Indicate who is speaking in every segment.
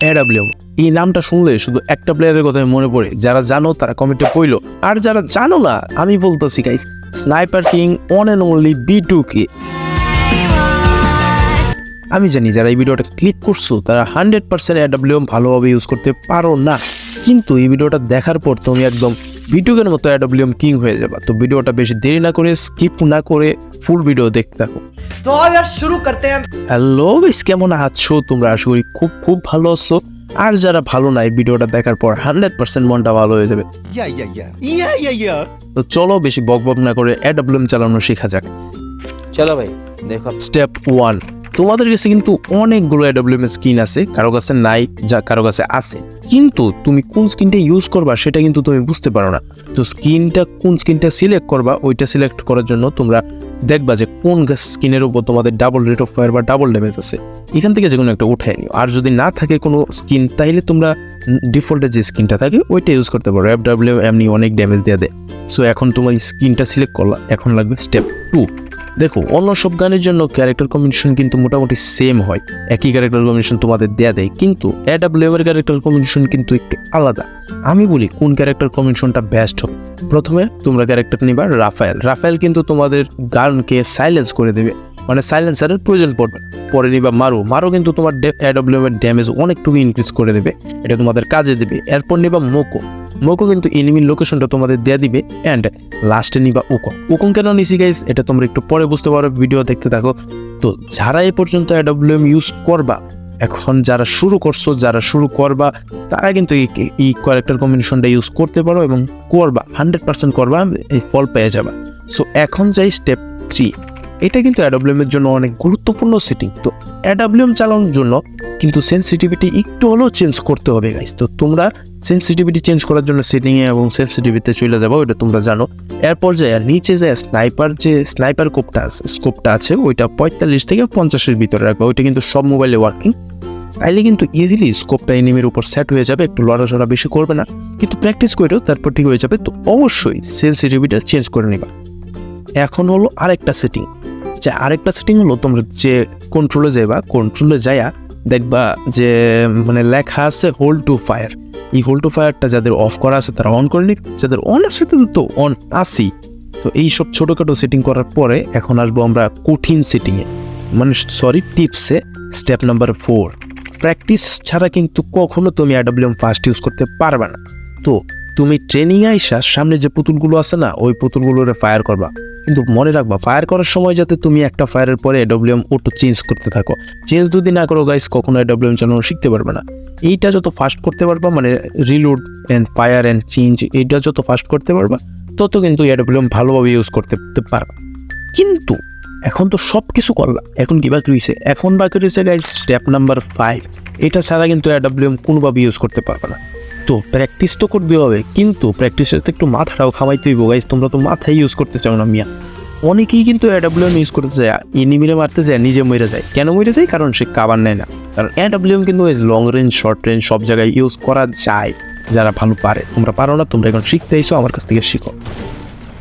Speaker 1: AW এই নামটা শুনলে শুধু একটা প্লেয়ারের কথা মনে পড়ে। যারা জানো, তারা কমেন্টে পড়ল। আর যারা জানো না, আমি বলতেছি guys sniper king one and only B two K আমি জানি, যারা এই ভিডিওটা ক্লিক করছ, তারা হান্ড্রেড পার্সেন্ট অ্যাডাব্লিউ ভালোভাবে ইউজ করতে পারো না। কিন্তু এই ভিডিওটা দেখার পর তুমি একদম বিটুকের মতো অ্যাডব্লিউএম কিং হয়ে যাবা। তো ভিডিওটা বেশি দেরি না করে স্কিপ না করে ফুল ভিডিও দেখতে থাকো।
Speaker 2: তো আর শুরু করতে
Speaker 1: হ্যালো বেশ কেমন আছো? তোমরা আশা করি খুব খুব ভালো আছো। আর যারা ভালো নাই ভিডিওটা দেখার পর হান্ড্রেড পার্সেন্ট মনটা ভালো হয়ে যাবে। তো চলো বেশি বক বক না করে অ্যাডব্লিউএম চালানো শেখা যাক।
Speaker 2: চলো ভাই দেখো।
Speaker 1: স্টেপ ওয়ান তোমাদের কাছে কিন্তু অনেকগুলো এডাব্লিউএম স্কিন আছে, কারও কাছে নাই, যা কারও কাছে আছে। কিন্তু তুমি কোন স্কিনটা ইউজ করবা সেটা কিন্তু তুমি বুঝতে পারো না। তো স্কিনটা কোন স্কিনটা সিলেক্ট করবা, ওইটা সিলেক্ট করার জন্য তোমরা দেখবা যে কোন স্কিনের উপর তোমাদের ডাবল রেট অফ ফায়ার বা ডাবল ড্যামেজ আছে। এখান থেকে যে কোনো একটা উঠাই নিও। আর যদি না থাকে কোনো স্কিন তাইলে তোমরা ডিফল্টের যে স্কিনটা থাকে, ওইটা ইউজ করতে পারো। এফ ডাব্লিউ এমনি অনেক ড্যামেজ দেওয়া দেয়। সো এখন তোমার স্কিনটা সিলেক্ট করলা, এখন লাগবে স্টেপ টু দেখো, অন্য সব গানের জন্য ক্যারেক্টার কম্বিনেশন কিন্তু মোটামুটি সেম হয়। একই ক্যারেক্টার কম্বিনেশন তোমাদের দেয়া দেয়, কিন্তু এর ক্যারেক্টার কম্বিনেশন কিন্তু একটু আলাদা। আমি বলি কোন ক্যারেক্টার কম্বিনেশনটা বেস্ট হবে। প্রথমে তোমরা ক্যারেক্টার নিবা রাফায়েল। রাফায়েল কিন্তু তোমাদের গানকে সাইলেন্স করে দেবে। মানে সাইলেন্সারের প্রয়োজন পড়বে। পরে নিবা মারো। মারো কিন্তু তোমার এর ড্যামেজ অনেকটুকু ইনক্রিজ করে দেবে। এটা তোমাদের কাজে দেবে। এরপর নিবা মোকো। মোকো কিন্তু এনিমির লোকেশনটা তোমাদের দেয়া দিবে অ্যান্ড লাস্টে নিবা উকং উকং কেন নিছি গাইস এটা তোমরা একটু পরে বুঝতে পারো ভিডিও দেখতে থাকো। তো যারা এ পর্যন্ত এডাব্লিউএম ইউজ করবা, এখন যারা শুরু করছ, যারা শুরু করবা, তারা কিন্তু এই ক্যারেক্টার কম্বিনেশনটা ইউজ করতে পারো এবং করবা হান্ড্রেড পার্সেন্ট করবা, এই ফল পেয়ে যাবা। সো এখন যাই স্টেপ থ্রি এটা কিন্তু অ্যাডাব্লিউএম এর জন্য অনেক গুরুত্বপূর্ণ সেটিং তো অ্যাডাব্লিউএম চালানোর জন্য কিন্তু সেন্সিটিভিটি একটু হলেও চেঞ্জ করতে হবে গাইস তো তোমরা সেন্সিটিভিটি চেঞ্জ করার জন্য সেটিংয়ে এবং সেন্সিটিভিতে চলে যাব ওইটা তোমরা জানো। এরপর যায় নিচে যায় স্নাইপার যে স্নাইপার কোপটা আছে স্কোপটা আছে, ওইটা পঁয়তাল্লিশ থেকে পঞ্চাশের ভিতরে রাখবে। ওইটা কিন্তু সব মোবাইলে ওয়ার্কিং তাইলে কিন্তু ইজিলি স্কোপটা এনিমির উপর সেট হয়ে যাবে, একটু লড়াচড়া বেশি করবে না। কিন্তু প্র্যাকটিস করেও তারপর ঠিক হয়ে যাবে। তো অবশ্যই সেন্সিটিভিটা চেঞ্জ করে নিবা। এখন হলো আরেকটা সেটিং যে আরেকটা সেটিং হলো তোমরা যে কন্ট্রোলে যাইবা কন্ট্রোলে যাইয়া দেখবা যে মানে লেখা আছে হোল্ড টু ফায়ার এই হোল্ড টু ফায়ারটা যাদের অফ করা আছে তারা অন করে নিক যাদের অন আছে তাদের তো অন আসি তো এই সব ছোটোখাটো সেটিং করার পরে এখন আসব আমরা কঠিন সেটিংয়ে মানে সরি টিপসে স্টেপ নাম্বার ফোর প্র্যাকটিস ছাড়া কিন্তু কখনো তুমি অ্যাডাব্লিউএম ফার্স্ট ইউজ করতে পারবে না। তো তুমি ট্রেনিং আইসা সামনে যে পুতুলগুলো আছে না, ওই পুতুলগুলোরে ফায়ার করবা। কিন্তু মনে রাখবা ফায়ার করার সময় যাতে তুমি একটা ফায়ারের পরে এডব্লিউএম ওটো চেঞ্জ করতে থাকো। চেঞ্জ যদি না করো গাইস কখনো এডব্লিউএম চালানো শিখতে পারবে না। এইটা যত ফাস্ট করতে পারবা মানে reload and fire and change এইটা যত ফাস্ট করতে পারবা, তত কিন্তু এডব্লিউএম ভালোভাবে ইউজ করতে পারবা। কিন্তু এখন তো সব কিছু করলাম এখন কি বাকি রয়েছে? এখন বাকি রয়েছে গাইস স্টেপ নাম্বার ফাইভ এটা ছাড়া কিন্তু এডব্লিউএম কোনোভাবে ইউজ করতে পারবে না। তো প্র্যাকটিস তো করতে হবে, কিন্তু প্র্যাকটিসের তো একটু মাথাটাও খামাইতে হইব গাইস তোমরা তো মাথায় ইউজ করতে চাও না, মিয়া। অনেকেই কিন্তু এডব্লিউএম ইউজ করতে যায় এনিমিরে মারতে যায় নিজে মরে যায়। কেন মরে যায়? কারণ সে কাবার নেয় না। কারণ এডব্লিউএম কিন্তু লং রেঞ্জ শর্ট রেঞ্জ সব জায়গায় ইউজ করা যায়। যারা ভালো পারে, তোমরা পারো না, তোমরা এখন শিখতে আইসো আমার কাছ থেকে শিখো।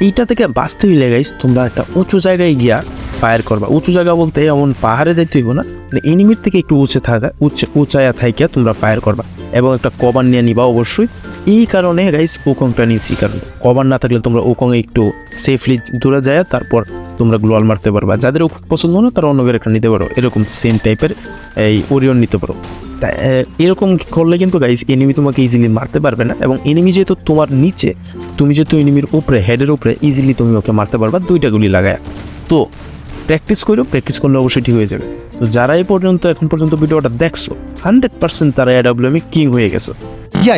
Speaker 1: এইটা থেকে বাঁচতে হইলে গাইস তোমরা একটা উঁচু জায়গায় গিয়া ফায়ার করবা। উঁচু জায়গা বলতে এমন পাহাড়ে যাইতে হইব না মানে এনিমির থেকে একটু উঁচে থাকা, উঁচে, উঁচায়া থাইকিয়া তোমরা ফায়ার করবা। এবং একটা কভার নিয়ে নিবা অবশ্যই। এই কারণে গাইস ওকংটা নিয়েছি, কারণ কভার না থাকলে তোমরা ওকং একটু সেফলি দূরে যায়, তারপর তোমরা গ্লোয়াল মারতে পারবা। যাদের ওকং পছন্দ না, তারা অন্য একটা নিতে পারো। এরকম সেম টাইপের এই ওরিয়ন নিতে পারো। তা এরকম করলে কিন্তু গাইস এনিমি তোমাকে ইজিলি মারতে পারবে না এবং এনিমি যেহেতু তোমার নিচে, তুমি যেহেতু এনিমির উপরে হেডের উপরে ইজিলি তুমি ওকে মারতে পারবা, দুইটা গুলি লাগায়। তো প্র্যাকটিস করো প্র্যাকটিস করলে অবশ্যই ঠিক হয়ে যাবে তো যারা এই পর্যন্ত এখন পর্যন্ত ভিডিওটা দেখছ হান্ড্রেড পার্সেন্ট তারা এডাব্লিউএমে কিং হয়ে গেছো
Speaker 3: yeah.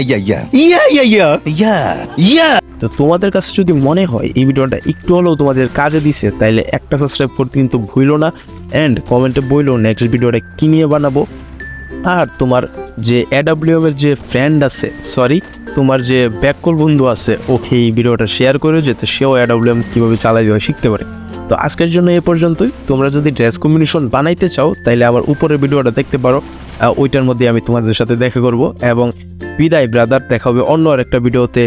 Speaker 3: Yeah, yeah, yeah. Yeah. Yeah.
Speaker 1: তো তোমাদের কাছে যদি মনে হয় এই ভিডিওটা একটু হলেও তোমাদের কাজে দিছে তাইলে একটা সাবস্ক্রাইব করতে কিন্তু ভুলো না অ্যান্ড কমেন্টে বইলো নেক্সট ভিডিওটা কি নিয়ে বানাবো আর তোমার যে এডাব্লিউএম এর যে ফ্রেন্ড আছে সরি তোমার যে ব্যাককল বন্ধু আছে ওকে এই ভিডিওটা শেয়ার করে যেতে সেও এডাব্লিউএম কীভাবে চালাই দেওয়া শিখতে পারে তো আজকের জন্য এ পর্যন্তই। তোমরা যদি ড্রেস কম্বিনেশন বানাইতে চাও তাহলে আমার উপরের ভিডিওটা দেখতে পারো। ওইটার মধ্যে আমি তোমাদের সাথে দেখা করব এবং বিদায় ব্রাদার দেখা হবে অন্য আরেকটা ভিডিওতে।